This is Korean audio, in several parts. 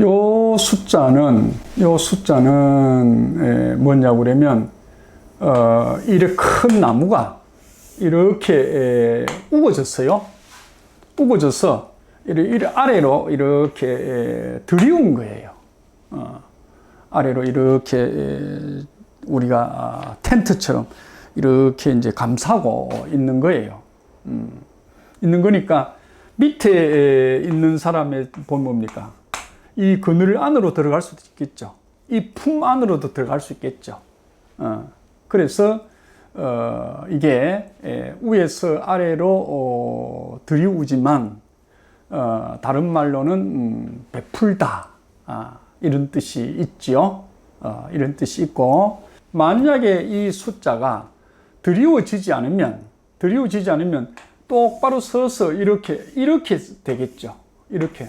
요 숫자는 요 숫자는 에, 뭐냐고 그러면 어, 이렇게 큰 나무가 이렇게 에, 우거졌어요. 우거져서 이렇게 아래로 이렇게 에, 들이운 거예요. 어, 아래로 이렇게 에, 우리가 아, 텐트처럼 이렇게 이제 감싸고 있는 거예요. 음, 있는 거니까 밑에 있는 사람의 보면 뭡니까? 이 그늘 안으로 들어갈 수도 있겠죠. 이 품 안으로도 들어갈 수 있겠죠. 어, 그래서 어, 이게 에, 위에서 아래로 어, 들이우지만 어, 다른 말로는 음, 베풀다 아, 이런 뜻이 있지요. 어, 이런 뜻이 있고 만약에 이 숫자가 드리워지지 않으면 드리워지지 않으면 똑바로 서서 이렇게 이렇게 되겠죠. 이렇게.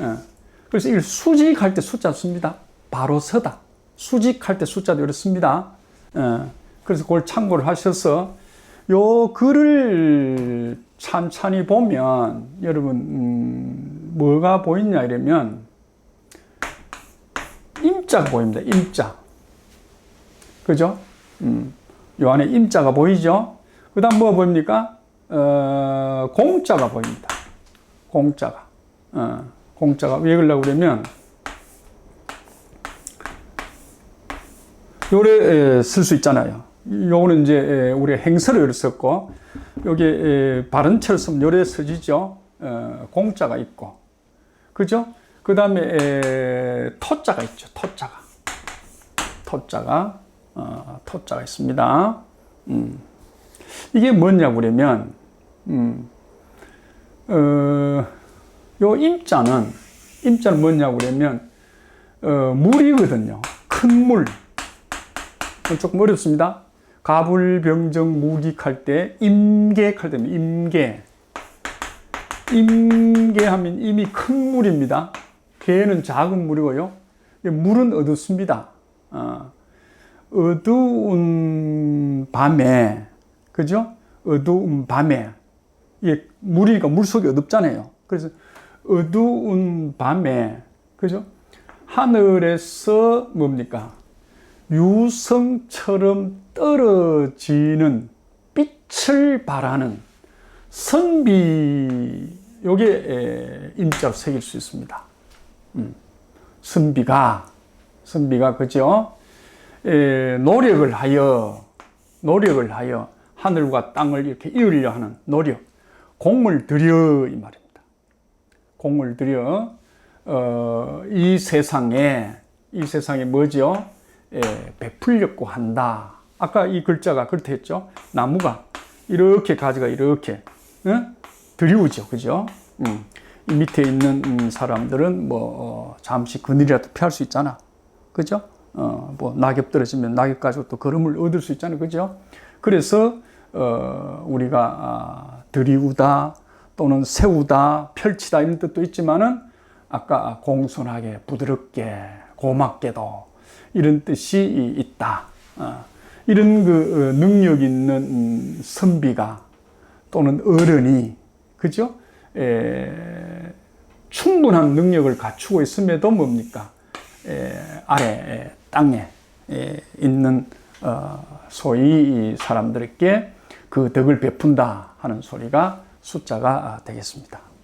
예. 그래서 이 수직할 때 숫자 씁니다. 바로 서다. 수직할 때 숫자도 이렇습니다. 예. 그래서 그걸 참고를 하셔서 요 글을 찬찬히 보면 여러분 음, 뭐가 보이냐 이러면 임자가 보입니다. 임자. 그죠? 음, 요 안에 임자가 보이죠? 그 다음 뭐 보입니까? 어, 공자가 보입니다. 공자가. 어, 공자가 왜 그러려고 그러면, 요래 쓸 수 있잖아요. 요거는 이제 우리 요래 썼고, 여기 발음체를 쓰면 요래 써지죠. 어, 공자가 있고. 그죠? 그 다음에 토자가 있죠. 토자가. 토자가. 어, 토자가 있습니다. 음. 이게 뭐냐고 그러면, 음, 어, 요 임자는, 임자는 뭐냐고 그러면, 어, 물이거든요. 큰 물. 조금 어렵습니다. 가불병정 무기할 때, 임계할 때, 임계. 임계하면 이미 큰 물입니다. 개는 작은 물이고요. 물은 어둡습니다. 어, 어두운 밤에, 그죠? 어두운 밤에, 이게 물이니까 물 속이 어둡잖아요. 그래서 어두운 밤에, 그죠? 하늘에서 뭡니까? 유성처럼 떨어지는 빛을 발하는 선비, 요게 임자로 새길 수 있습니다. 음. 선비가, 선비가, 그죠? 에, 노력을 하여, 노력을 하여 하늘과 땅을 이렇게 이으려 하는 노력, 공을 들여, 이 말입니다. 공을 들여, 어, 이 세상에, 이 세상에 뭐죠? 에, 베풀려고 한다. 아까 이 글자가 그렇게 했죠? 나무가 이렇게 가지가 이렇게, 응? 들이우죠. 그죠? 음. 이 밑에 있는 음, 사람들은 뭐 어, 잠시 그늘이라도 피할 수 있잖아. 그죠? 어, 뭐 낙엽 떨어지면 낙엽 가지고 또 걸음을 얻을 수 있잖아요. 그죠? 그래서 어, 우리가 아, 들이우다 또는 세우다, 펼치다 이런 뜻도 있지만은 아까 공손하게 부드럽게 고맙게도 이런 뜻이 있다. 어, 이런 그 어, 능력 있는 음, 선비가 또는 어른이 그죠? 에, 충분한 능력을 갖추고 있음에도 뭡니까? 에, 아래 땅에 에, 있는 어, 소위 이 사람들에게 그 덕을 베푼다 하는 소리가 숫자가 되겠습니다.